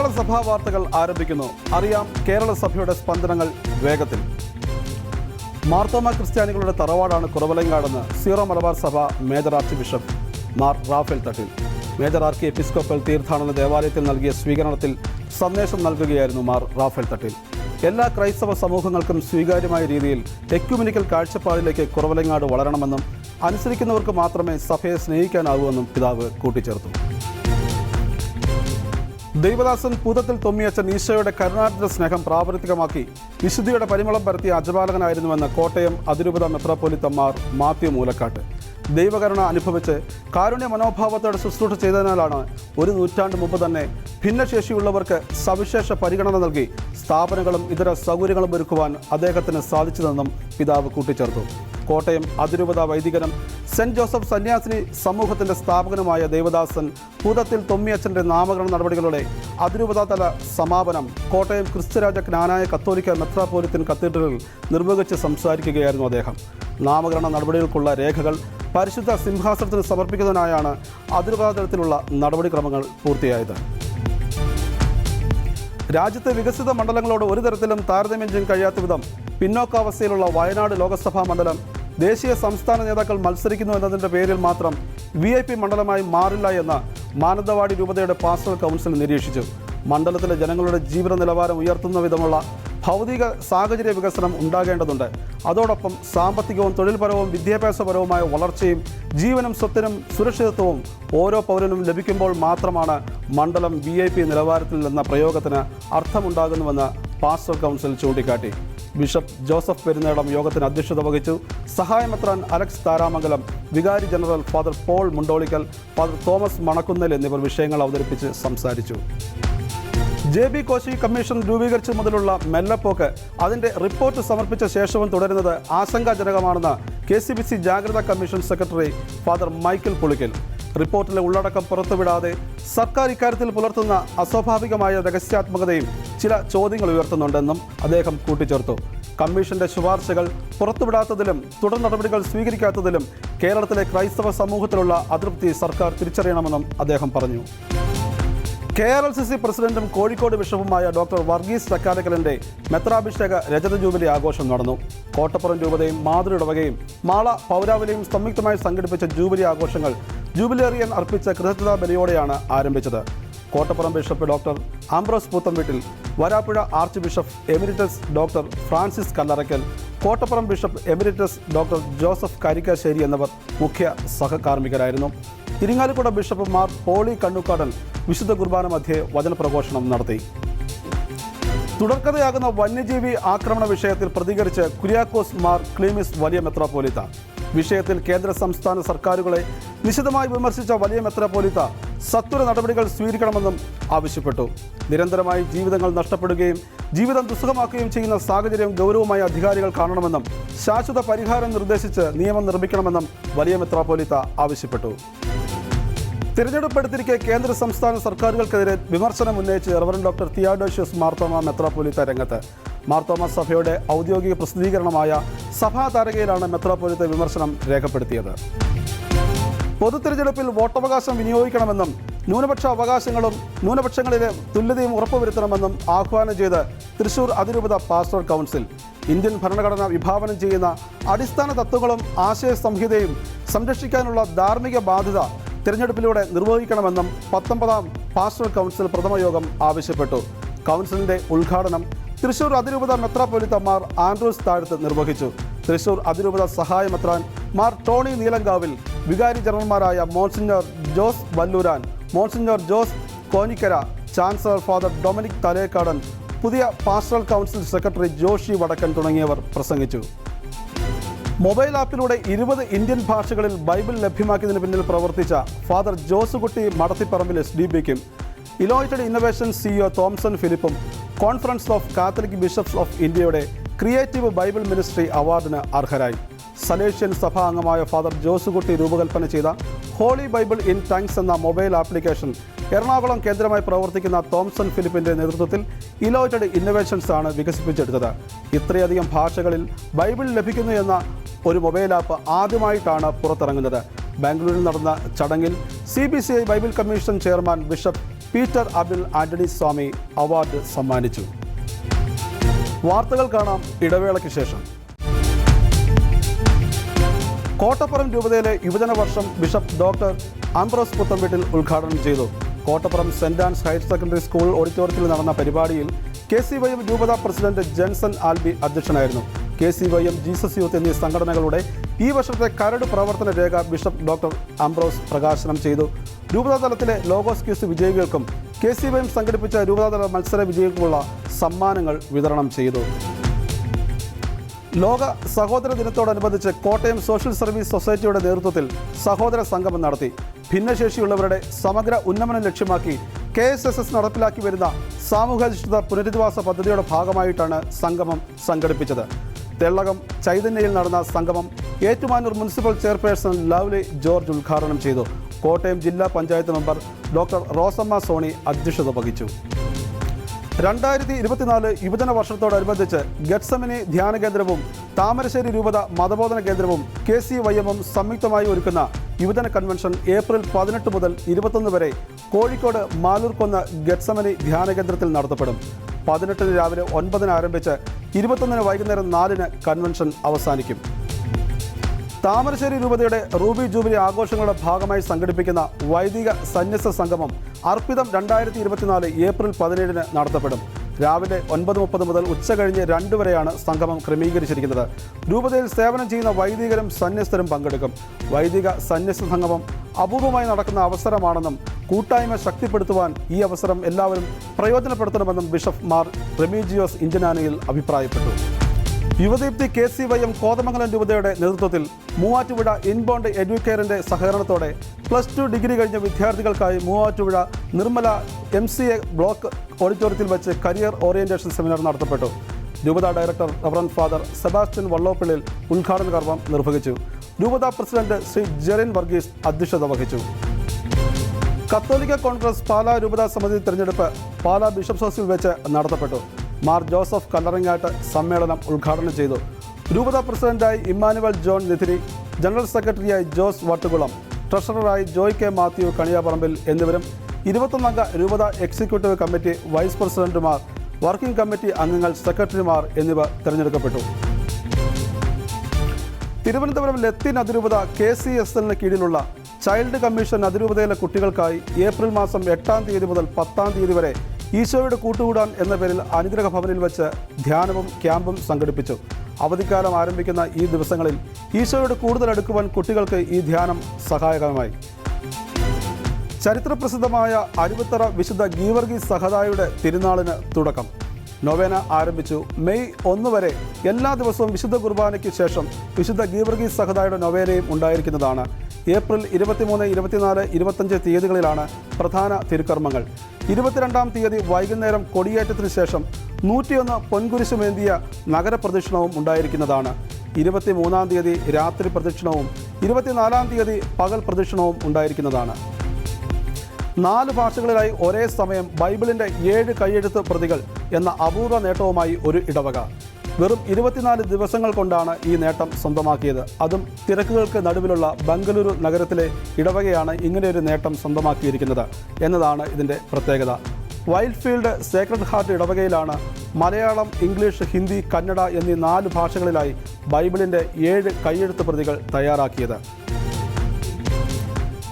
കേരള സഭാ വാർത്തകൾ ആരംഭിക്കുന്നു. അറിയാം കേരള സഭയുടെ സ്പന്ദനങ്ങൾ വേഗത്തിൽ. മാർത്തോമ ക്രിസ്ത്യാനികളുടെ തറവാടാണ് കുറവലങ്ങാടെന്ന് സീറോ മലബാർ സഭ major arch bishop Mar Raphael Thattil. Major archiepiscopal തീർത്ഥാടന ദേവാലയത്തിൽ നൽകിയ സ്വീകരണത്തിൽ സന്ദേശം നൽകുകയായിരുന്നു മാർ റാഫേൽ തട്ടിൽ. എല്ലാ ക്രൈസ്തവ സമൂഹങ്ങൾക്കും സ്വീകാര്യമായ രീതിയിൽ എക്യുമിനിക്കൽ കാഴ്ചപ്പാടിലേക്ക് കുറവലങ്ങാട് വളരണമെന്നും അനുസരിക്കുന്നവർക്ക് മാത്രമേ സഭയെ സ്നേഹിക്കാനാവൂവെന്നും പിതാവ് കൂട്ടിച്ചേർത്തു. ദൈവദാസൻ പൂതത്തിൽ തൊമ്മിയച്ചൻ ഈശോയുടെ കരുണാർദ്ര സ്നേഹം പ്രാവർത്തികമാക്കി വിശുദ്ധിയുടെ പരിമളം പരത്തിയ അജപാലകനായിരുന്നുവെന്ന് കോട്ടയം അതിരൂപത മെത്രാപ്പൊലിത്തമ്മാർ മാത്യു മൂലക്കാട്ട്. ദൈവകരുണ അനുഭവിച്ച് കാരുണ്യ മനോഭാവത്തോടെ ശുശ്രൂഷ ചെയ്തതിനാലാണ് ഒരു നൂറ്റാണ്ട് മുമ്പ് തന്നെ ഭിന്നശേഷിയുള്ളവർക്ക് സവിശേഷ പരിഗണന നൽകി സ്ഥാപനങ്ങളും ഇതര സൗകര്യങ്ങളും ഒരുക്കുവാൻ അദ്ദേഹത്തിന് സാധിച്ചതെന്നും പിതാവ് കൂട്ടിച്ചേർത്തു. കോട്ടയം അതിരൂപത വൈദികനും സെന്റ് ജോസഫ് സന്യാസിനി സമൂഹത്തിന്റെ സ്ഥാപകനുമായ ദേവദാസൻ പൂതത്തിൽ തൊമ്മിയച്ചന്റെ നാമകരണ നടപടികളുടെ അതിരൂപത തല സമാപനം കോട്ടയം ക്രിസ്തുരാജ ജ്ഞാനായ കത്തോലിക്ക മെത്രാപോലിത്തൻ കത്തീഡ്രലിൽ നിർവഹിച്ച് സംസാരിക്കുകയായിരുന്നു അദ്ദേഹം. നാമകരണ നടപടികൾക്കുള്ള രേഖകൾ പരിശുദ്ധ സിംഹാസനത്തിന് സമർപ്പിക്കുന്നതിനായാണ് അതിരൂപത തലത്തിലുള്ള നടപടിക്രമങ്ങൾ പൂർത്തിയായത്. രാജ്യത്തെ വികസിത മണ്ഡലങ്ങളോട് ഒരു തരത്തിലും താരതമ്യം ചെയ്യാൻ കഴിയാത്ത വിധം പിന്നോക്കാവസ്ഥയിലുള്ള വയനാട് ലോക്സഭാ മണ്ഡലം ദേശീയ സംസ്ഥാന നേതാക്കൾ മത്സരിക്കുന്നു എന്നതിന്റെ പേരിൽ മാത്രം വി ഐ പി മണ്ഡലമായി മാറില്ല എന്ന് മാനന്തവാടി രൂപതയുടെ പാസ്റ്റൽ കൗൺസിൽ നിരീക്ഷിച്ചു. മണ്ഡലത്തിലെ ജനങ്ങളുടെ ജീവിത നിലവാരം ഉയർത്തുന്ന വിധമുള്ള ഭൗതിക സാഹചര്യ വികസനം ഉണ്ടാകേണ്ടതുണ്ട്. അതോടൊപ്പം സാമ്പത്തികവും തൊഴിൽപരവും വിദ്യാഭ്യാസപരവുമായ വളർച്ചയും ജീവനും സ്വത്തിനും സുരക്ഷിതത്വവും ഓരോ പൗരനും ലഭിക്കുമ്പോൾ മാത്രമാണ് മണ്ഡലം വി ഐ പി നിലവാരത്തിൽ എന്ന പ്രയോഗത്തിന് അർത്ഥമുണ്ടാകുന്നുവെന്ന് പാസ്റ്റർ കൗൺസിൽ ചൂണ്ടിക്കാട്ടി. ബിഷപ്പ് ജോസഫ് പെരുന്നേടം യോഗത്തിന് അധ്യക്ഷത വഹിച്ചു. സഹായമെത്രാൻ അലക്സ് താരാമംഗലം വികാരി general father Paul Mundolickal father Thomas Manakkunnel എന്നിവർ വിഷയങ്ങൾ അവതരിപ്പിച്ച് സംസാരിച്ചു. ജെ ബി കോശി കമ്മീഷൻ രൂപീകരിച്ചു മുതലുള്ള മെല്ലപ്പോക്ക് അതിന്റെ റിപ്പോർട്ട് സമർപ്പിച്ച ശേഷവും തുടരുന്നത് ആശങ്കാജനകമാണെന്ന് കെ സി ബി സി ജാഗ്രതാ commission secretary father Michael Pulickal. റിപ്പോർട്ടിലെ ഉള്ളടക്കം പുറത്തുവിടാതെ സർക്കാർ ഇക്കാര്യത്തിൽ പുലർത്തുന്ന അസ്വാഭാവികമായ രഹസ്യാത്മകതയും ചില ചോദ്യങ്ങൾ ഉയർത്തുന്നുണ്ടെന്നും അദ്ദേഹം കൂട്ടിച്ചേർത്തു. കമ്മീഷന്റെ ശുപാർശകൾ പുറത്തുവിടാത്തതിലും തുടർ നടപടികൾ സ്വീകരിക്കാത്തതിലും കേരളത്തിലെ ക്രൈസ്തവ സമൂഹത്തിലുള്ള അതൃപ്തി സർക്കാർ തിരിച്ചറിയണമെന്നും അദ്ദേഹം പറഞ്ഞു. K R L C C പ്രസിഡന്റും കോഴിക്കോട് ബിഷപ്പുമായ ഡോക്ടർ വർഗീസ് ചക്കാലക്കലിന്റെ മെത്രാഭിഷേക രജത ജൂബിലി ആഘോഷം നടന്നു. കോട്ടപ്പുറം രൂപതയും മാതൃടവകയും മാള പൗരാവലിയും സംയുക്തമായി സംഘടിപ്പിച്ച ജൂബിലി ആഘോഷങ്ങൾ ജൂബിലേറിയൻ അർപ്പിച്ച കൃതജ്ഞതാ ബലിയോടെയാണ് ആരംഭിച്ചത്. Kottappuram bishop doctor Ambrose Poothamveettil Varapuzha arch bishop emeritus doctor Francis Kallarakkal Kottappuram bishop emeritus doctor Joseph Karikkassery എന്നിവർ മുഖ്യ സഹകാർമ്മികരായിരുന്നു. ഇരിങ്ങാലക്കുട ബിഷപ്പ് മാർ പോളി കണ്ണുക്കാടൻ വിശുദ്ധ കുർബാന മധ്യേ വചനപ്രഘോഷണം നടത്തി. തുടർക്കഥയാകുന്ന വന്യജീവി ആക്രമണ വിഷയത്തിൽ പ്രതികരിച്ച് കുര്യാക്കോസ് മാർ ക്ലീമിസ് വലിയ മെത്രാപ്പോലിത്ത. വിഷയത്തിൽ കേന്ദ്ര സംസ്ഥാന സർക്കാരുകളെ നിശിതമായി വിമർശിച്ച വലിയ മെത്രാപ്പോലിത്ത സത്വര നടപടികൾ സ്വീകരിക്കണമെന്നും ആവശ്യപ്പെട്ടു. നിരന്തരമായി ജീവിതങ്ങൾ നഷ്ടപ്പെടുകയും ജീവിതം ദുസ്സഹമാക്കുകയും ചെയ്യുന്ന സാഹചര്യം ഗൗരവമായി അധികാരികൾ കാണണമെന്നും ശാശ്വത പരിഹാരം നിർദ്ദേശിച്ച് നിയമം നിർമ്മിക്കണമെന്നും വലിയ മെത്രാപ്പോലിത്ത ആവശ്യപ്പെട്ടു. തിരഞ്ഞെടുപ്പെടുത്തിരിക്കെ കേന്ദ്ര സംസ്ഥാന സർക്കാരുകൾക്കെതിരെ വിമർശനം ഉന്നയിച്ച് റവറൻ ഡോക്ടർ തിയാഡോഷ്യസ് മാർത്തോമ മെത്രാപ്പൊലിത്ത രംഗത്ത്. മാർത്തോമ സഭയുടെ ഔദ്യോഗിക പ്രസിദ്ധീകരണമായ സഭാ താരകയിലാണ് മെത്രാപ്പൊലിത്ത വിമർശനം രേഖപ്പെടുത്തിയത്. പൊതു തിരഞ്ഞെടുപ്പിൽ വോട്ടവകാശം വിനിയോഗിക്കണമെന്നും ന്യൂനപക്ഷ അവകാശങ്ങളും ന്യൂനപക്ഷങ്ങളിലെ തുല്യതയും ഉറപ്പുവരുത്തണമെന്നും ആഹ്വാനം ചെയ്ത് തൃശൂർ അതിരൂപത പാസ്റ്റർ കൗൺസിൽ. ഇന്ത്യൻ ഭരണഘടന വിഭാവനം ചെയ്യുന്ന അടിസ്ഥാന തത്വങ്ങളും ആശയ സംഹിതയും സംരക്ഷിക്കാനുള്ള ധാർമ്മിക ബാധ്യത തിരഞ്ഞെടുപ്പിലൂടെ നിർവഹിക്കണമെന്നും പത്തൊമ്പതാം പാസ്റ്റർ കൗൺസിൽ പ്രഥമയോഗം ആവശ്യപ്പെട്ടു. കൗൺസിലിന്റെ ഉദ്ഘാടനം തൃശൂർ അതിരൂപത മെത്രാപ്പൊലിത്തമാർ ആൻഡ്രൂസ് താഴത്ത് നിർവഹിച്ചു. തൃശൂർ അതിരൂപത സഹായ മെത്രാൻ മാർ ടോണി നീലങ്കാവിൽ വികാരി ജനറൽമാരായ monsignor Jose Vallooran monsignor Jose Konikkara chancellor father Dominic Thalekkadan പുതിയ പാസ്റ്ററൽ കൗൺസിൽ സെക്രട്ടറി ജോഷി വടക്കൻ തുടങ്ങിയവർ പ്രസംഗിച്ചു. മൊബൈൽ ആപ്പിലൂടെ ഇരുപത് ഇന്ത്യൻ ഭാഷകളിൽ ബൈബിൾ ലഭ്യമാക്കിയതിന് പിന്നിൽ പ്രവർത്തിച്ച father Josekutty Madathiparambil S D ബിക്കും ഇലോയിറ്റഡ് innovation CEO Thomson ഫിലിപ്പും conference of Catholic bishops of ഇന്ത്യയുടെ ക്രിയേറ്റീവ് ബൈബിൾ മിനിസ്ട്രി അവാർഡിന് അർഹരായി. സലേഷ്യൻ സഭാ അംഗമായ ഫാദർ ജോസുകുട്ടി രൂപകൽപ്പന ചെയ്ത ഹോളി ബൈബിൾ ഇൻ ടാങ്ക്സ് എന്ന മൊബൈൽ ആപ്ലിക്കേഷൻ എറണാകുളം കേന്ദ്രമായി പ്രവർത്തിക്കുന്ന തോംസൺ ഫിലിപ്പിന്റെ നേതൃത്വത്തിൽ ഇലോറ്റഡ് ഇന്നൊവേഷൻസ് ആണ് വികസിപ്പിച്ചെടുത്തത്. ഇത്രയധികം ഭാഷകളിൽ ബൈബിൾ ലഭിക്കുന്നു എന്ന ഒരു മൊബൈൽ ആപ്പ് ആദ്യമായിട്ടാണ് പുറത്തിറങ്ങുന്നത്. ബാംഗ്ലൂരിൽ നടന്ന ചടങ്ങിൽ C B C I Bible commission chairman bishop Peter Abir Antonysamy award സമ്മാനിച്ചു. വാർത്തകൾ കാണാം ഇടവേളയ്ക്ക് ശേഷം. കോട്ടപ്പുറം രൂപതയിലെ യുവജന വർഷം ബിഷപ്പ് ഡോക്ടർ ആംബ്രോസ് പുത്തംവീട്ടിൽ ഉദ്ഘാടനം ചെയ്തു. Kottappuram saint Ann's higher secondary school ഓഡിറ്റോറിയത്തിൽ നടന്ന പരിപാടിയിൽ കെ സി വൈ എം രൂപത പ്രസിഡന്റ് ജെൻസൺ ആൽബി അധ്യക്ഷനായിരുന്നു. K C Y M Jesus youth എന്നീ സംഘടനകളുടെ ഈ വർഷത്തെ കരട് പ്രവർത്തന രേഖ ബിഷപ്പ് ഡോക്ടർ ആംബ്രോസ് പ്രകാശനം ചെയ്തു. രൂപതാ തലത്തിലെ ലോഗോസ് ക്യൂസ് വിജയികൾക്കും കെ സി വൈ എം സംഘടിപ്പിച്ച രൂപതാതല മത്സര വിജയികൾക്കുമുള്ള സമ്മാനങ്ങൾ വിതരണം ചെയ്തു. ലോക സഹോദര ദിനത്തോടനുബന്ധിച്ച് കോട്ടയം സോഷ്യൽ സർവീസ് സൊസൈറ്റിയുടെ നേതൃത്വത്തിൽ സഹോദര സംഗമം നടത്തി. ഭിന്നശേഷിയുള്ളവരുടെ സമഗ്ര ഉന്നമനം ലക്ഷ്യമാക്കി കെ എസ് എസ് എസ് നടപ്പിലാക്കി വരുന്ന സാമൂഹ്യാധിഷ്ഠിത പുനരധിവാസ പദ്ധതിയുടെ ഭാഗമായിട്ടാണ് സംഗമം സംഘടിപ്പിച്ചത്. തെള്ളകം ചൈതന്യയിൽ നടന്ന സംഗമം Ettumanoor municipal chairperson Lovely George ഉദ്ഘാടനം ചെയ്തു. കോട്ടയം ജില്ലാ panchayat member doctor Rosamma Sony അധ്യക്ഷത വഹിച്ചു. രണ്ടായിരത്തി ഇരുപത്തിനാല് യുവജന വർഷത്തോടനുബന്ധിച്ച് ഗഡ്സമിനി ധ്യാന കേന്ദ്രവും താമരശ്ശേരി രൂപത മതബോധന കേന്ദ്രവും കെ സി വൈ എമ്മും സംയുക്തമായി ഒരുക്കുന്ന യുവജന കൺവെൻഷൻ ഏപ്രിൽ പതിനെട്ട് മുതൽ ഇരുപത്തൊന്ന് വരെ കോഴിക്കോട് മാലൂർക്കൊന്ന് ഗഡ്സമിനി ധ്യാന കേന്ദ്രത്തിൽ നടത്തപ്പെടും. പതിനെട്ടിന് രാവിലെ ഒൻപതിന് ആരംഭിച്ച് ഇരുപത്തൊന്നിന് വൈകുന്നേരം നാലിന് കൺവെൻഷൻ അവസാനിക്കും. താമരശ്ശേരി രൂപതയുടെ റൂബി ജൂബിലി ആഘോഷങ്ങളുടെ ഭാഗമായി സംഘടിപ്പിക്കുന്ന വൈദിക സന്യസ സംഗമം അർപ്പിതം രണ്ടായിരത്തി ഇരുപത്തിനാല് ഏപ്രിൽ പതിനേഴിന് നടത്തപ്പെടും. രാവിലെ ഒൻപത് മുപ്പത് മുതൽ ഉച്ച കഴിഞ്ഞ് രണ്ട് വരെയാണ് സംഗമം ക്രമീകരിച്ചിരിക്കുന്നത്. രൂപതയിൽ സേവനം ചെയ്യുന്ന വൈദികരും സന്യസ്തരും പങ്കെടുക്കും. വൈദിക സന്യസ്ത സംഗമം അപൂർവമായി നടക്കുന്ന അവസരമാണെന്നും കൂട്ടായ്മ ശക്തിപ്പെടുത്തുവാൻ ഈ അവസരം എല്ലാവരും പ്രയോജനപ്പെടുത്തണമെന്നും ബിഷപ്പ് മാർ റെമീജിയോസ് ഇഞ്ചനാനയിൽ അഭിപ്രായപ്പെട്ടു. Yuvadeepthi K C Y M Kothamangalam രൂപതയുടെ നേതൃത്വത്തിൽ മൂവാറ്റുപുഴ ഇൻബോണ്ട് എഡ്യൂക്കെയറിന്റെ സഹകരണത്തോടെ പ്ലസ് ടു ഡിഗ്രി കഴിഞ്ഞ വിദ്യാർത്ഥികൾക്കായി Muvattupuzha Nirmala M C A block ഓഡിറ്റോറിയത്തിൽ വെച്ച് കരിയർ ഓറിയന്റേഷൻ സെമിനാർ നടത്തപ്പെട്ടു. രൂപത director reverend father Sebastian Vallopillil ഉദ്ഘാടന കർമ്മം നിർവഹിച്ചു. രൂപത പ്രസിഡന്റ് ശ്രീ ജെറിൻ വർഗീസ് അധ്യക്ഷത വഹിച്ചു. കത്തോലിക്ക കോൺഗ്രസ് പാലാ രൂപതാ സമിതി തെരഞ്ഞെടുപ്പ് പാലാ ബിഷപ്പ് ഹൗസിൽ വെച്ച് നടത്തപ്പെട്ടു. മാർ ജോസഫ് കല്ലറങ്ങാട്ട് സമ്മേളനം ഉദ്ഘാടനം ചെയ്തു. രൂപത പ്രസിഡന്റായി ഇമ്മാനുവൽ ജോൺ നിധിരി ജനറൽ സെക്രട്ടറിയായി ജോസ് വട്ടുകുളം ട്രഷററായി ജോയ് കെ മാത്യു കണിയാപറമ്പിൽ എന്നിവരും ഇരുപത്തൊന്നംഗ രൂപത എക്സിക്യൂട്ടീവ് കമ്മിറ്റി വൈസ് പ്രസിഡന്റുമാർ വർക്കിംഗ് കമ്മിറ്റി അംഗങ്ങൾ സെക്രട്ടറിമാർ എന്നിവ തിരഞ്ഞെടുക്കപ്പെട്ടു. തിരുവനന്തപുരം ലത്തീൻ അതിരൂപത കെ സി എസ് എല്ലിന് കീഴിലുള്ള ചൈൽഡ് കമ്മീഷൻ അതിരൂപതയിലെ കുട്ടികൾക്കായി ഏപ്രിൽ മാസം എട്ടാം തീയതി മുതൽ പത്താം തീയതി വരെ ഈശോയുടെ കൂട്ടുകൂടാൻ എന്ന പേരിൽ അനുഗ്രഹ ഭവനിൽ വെച്ച് ധ്യാനവും ക്യാമ്പും സംഘടിപ്പിച്ചു. അവധിക്കാലം ആരംഭിക്കുന്ന ഈ ദിവസങ്ങളിൽ ഈശോയുടെ കൂടുതൽ അടുക്കുവാൻ കുട്ടികൾക്ക് ഈ ധ്യാനം സഹായകമായി ചരിത്രപ്രസിദ്ധമായ അരുപത്തറ വിശുദ്ധ ഗീവർഗി സഹദായുടെ തിരുനാളിന് തുടക്കം. നൊവേന ആരംഭിച്ചു. മെയ് ഒന്ന് വരെ എല്ലാ ദിവസവും വിശുദ്ധ കുർബാനയ്ക്ക് ശേഷം വിശുദ്ധ ഗീവർഗി സഹദായുടെ നൊവേനയും ഉണ്ടായിരിക്കുന്നതാണ്. ഏപ്രിൽ ഇരുപത്തിമൂന്ന് ഇരുപത്തിനാല് ഇരുപത്തഞ്ച് തീയതികളിലാണ് പ്രധാന തിരുക്കർമ്മങ്ങൾ. ഇരുപത്തിരണ്ടാം തീയതി വൈകുന്നേരം കൊടിയേറ്റത്തിന് ശേഷം നൂറ്റിയൊന്ന് പൊൻകുരിശുമേന്തിയ നഗരപ്രദക്ഷിണവും ഉണ്ടായിരിക്കുന്നതാണ്. ഇരുപത്തിമൂന്നാം തീയതി രാത്രി പ്രദക്ഷിണവും ഇരുപത്തിനാലാം തീയതി പകൽ പ്രദക്ഷിണവും ഉണ്ടായിരിക്കുന്നതാണ്. നാല് ഭാഷകളിലായി ഒരേ സമയം ബൈബിളിന്റെ ഏഴ് കൈയെഴുത്ത് പ്രതികൾ എന്ന അപൂർവ നേട്ടവുമായി ഒരു ഇടവക. വെറും ഇരുപത്തിനാല് ദിവസങ്ങൾ കൊണ്ടാണ് ഈ നേട്ടം സ്വന്തമാക്കിയത്. അതും തിരക്കുകൾക്ക് നടുവിലുള്ള ബംഗളൂരു നഗരത്തിലെ ഇടവകയാണ് ഇങ്ങനെയൊരു നേട്ടം സ്വന്തമാക്കിയിരിക്കുന്നത് എന്നതാണ് ഇതിന്റെ പ്രത്യേകത. വൈൽഡ് ഫീൽഡ് സേക്രഡ് ഹാർട്ട് ഇടവകയിലാണ് മലയാളം ഇംഗ്ലീഷ് ഹിന്ദി കന്നഡ എന്നീ നാല് ഭാഷകളിലായി ബൈബിളിന്റെ ഏഴ് കൈയെഴുത്ത് പ്രതികൾ തയ്യാറാക്കിയത്.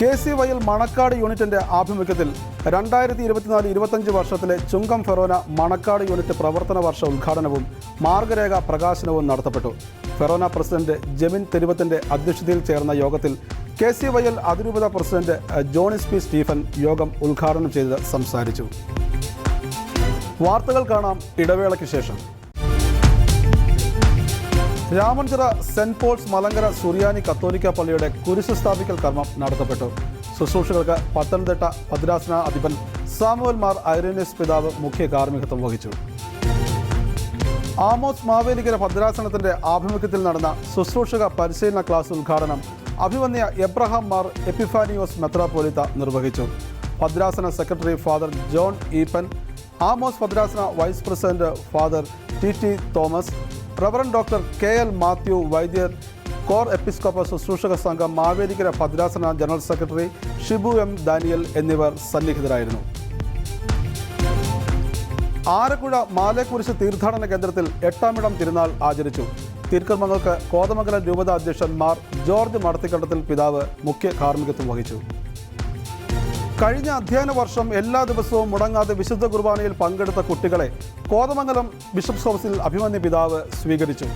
കെ സി വൈയിൽ മണക്കാട് യൂണിറ്റിന്റെ ആഭിമുഖ്യത്തിൽ രണ്ടായിരത്തി ഇരുപത്തിനാല് ഇരുപത്തഞ്ച് വർഷത്തിലെ ചുങ്കം ഫെറോന മണക്കാട് യൂണിറ്റ് പ്രവർത്തന വർഷ ഉദ്ഘാടനവും മാർഗരേഖ പ്രകാശനവും നടത്തപ്പെട്ടു. ഫെറോന പ്രസിഡന്റ് ജെമിൻ തെരുവത്തിന്റെ അധ്യക്ഷതയിൽ ചേർന്ന യോഗത്തിൽ കെ സി വൈയിൽ അതിരൂപത പ്രസിഡന്റ് ജോണിസ് പി. സ്റ്റീഫൻ യോഗം ഉദ്ഘാടനം ചെയ്ത് സംസാരിച്ചു. വാർത്തകൾ കാണാം ഇടവേളയ്ക്ക് ശേഷം. രാമൻചിറ സെന്റ് പോൾസ് മലങ്കര സുറിയാനി കത്തോലിക്ക പള്ളിയുടെ കുരിശ് സ്ഥാപിക്കൽ കർമ്മം നടത്തപ്പെട്ടു. ശുശ്രൂഷകൾക്ക് പത്തനംതിട്ട ഭദ്രാസന അധിപൻ സാമുവൽ മാർ ഐറേനിയസ് പിതാവ് മുഖ്യ കാർമ്മികത്വം വഹിച്ചു. ആമോസ് മാവേലിക്കര ഭദ്രാസനത്തിന്റെ ആഭിമുഖ്യത്തിൽ നടന്ന ശുശ്രൂഷക പരിശീലന ക്ലാസ് ഉദ്ഘാടനം അഭിവന്യ എബ്രഹാം മാർ എപ്പിഫാനിയോസ് മെത്രാപോലിത്ത നിർവഹിച്ചു. ഭദ്രാസന secretary father John Eapen Amos ഭദ്രാസന vice president father T T Thomas reverend doctor K L Mathew Vaidyar core എപ്പിസ്കോപ്പ ശുശ്രൂഷക സംഘം മാവേലിക്കര ഭദ്രാസന general secretary Shibu M Daniel എന്നിവർ സന്നിഹിതരായിരുന്നു. ആരക്കുഴ മാലേക്കുരിശ് തീർത്ഥാടന കേന്ദ്രത്തിൽ എട്ടാമിടം തിരുനാൾ ആചരിച്ചു. തിരുക്കർമ്മങ്ങൾക്ക് കോതമംഗലം രൂപത അധ്യക്ഷൻ മാർ ജോർജ് മടത്തിക്കണ്ടത്തിൽ പിതാവ് മുഖ്യ കാർമ്മികത്വം വഹിച്ചു. കഴിഞ്ഞ അധ്യയന വർഷം എല്ലാ ദിവസവും മുടങ്ങാതെ വിശുദ്ധ കുർബാനയിൽ പങ്കെടുത്ത കുട്ടികളെ കോതമംഗലം ബിഷപ്സ് ഹൗസിൽ അഭിമന്യ പിതാവ് സ്വീകരിച്ചു.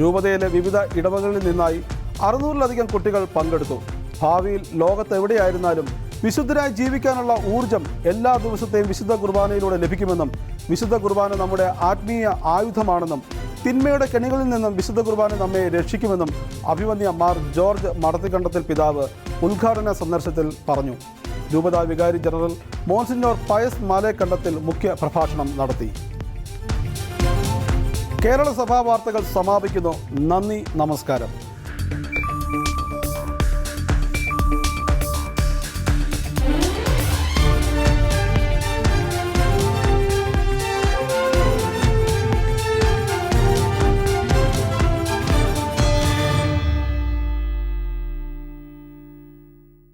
രൂപതയിലെ വിവിധ ഇടവകളിൽ നിന്നായി അറുന്നൂറിലധികം കുട്ടികൾ പങ്കെടുത്തു. ഭാവിയിൽ ലോകത്തെവിടെയായിരുന്നാലും വിശുദ്ധരായി ജീവിക്കാനുള്ള ഊർജം എല്ലാ ദിവസത്തെയും വിശുദ്ധ കുർബാനയിലൂടെ ലഭിക്കുമെന്നും വിശുദ്ധ കുർബാന നമ്മുടെ ആത്മീയ ആയുധമാണെന്നും തിന്മയുടെ കെണികളിൽ നിന്നും വിശുദ്ധ കുർബാന നമ്മെ രക്ഷിക്കുമെന്നും അഭിമന്യ മാർ ജോർജ് മടത്തിക്കണ്ടത്തിൽ പിതാവ് ഉദ്ഘാടന സന്ദർശനത്തിൽ പറഞ്ഞു. രൂപതാ വികാരി ജനറൽ മോൺസിനോർ പയസ് മാലേക്കണ്ടത്തിൽ മുഖ്യ പ്രഭാഷണം നടത്തി. കേരള സഭാ വാർത്തകൾ സമാപിക്കുന്നു. നന്ദി നമസ്കാരം.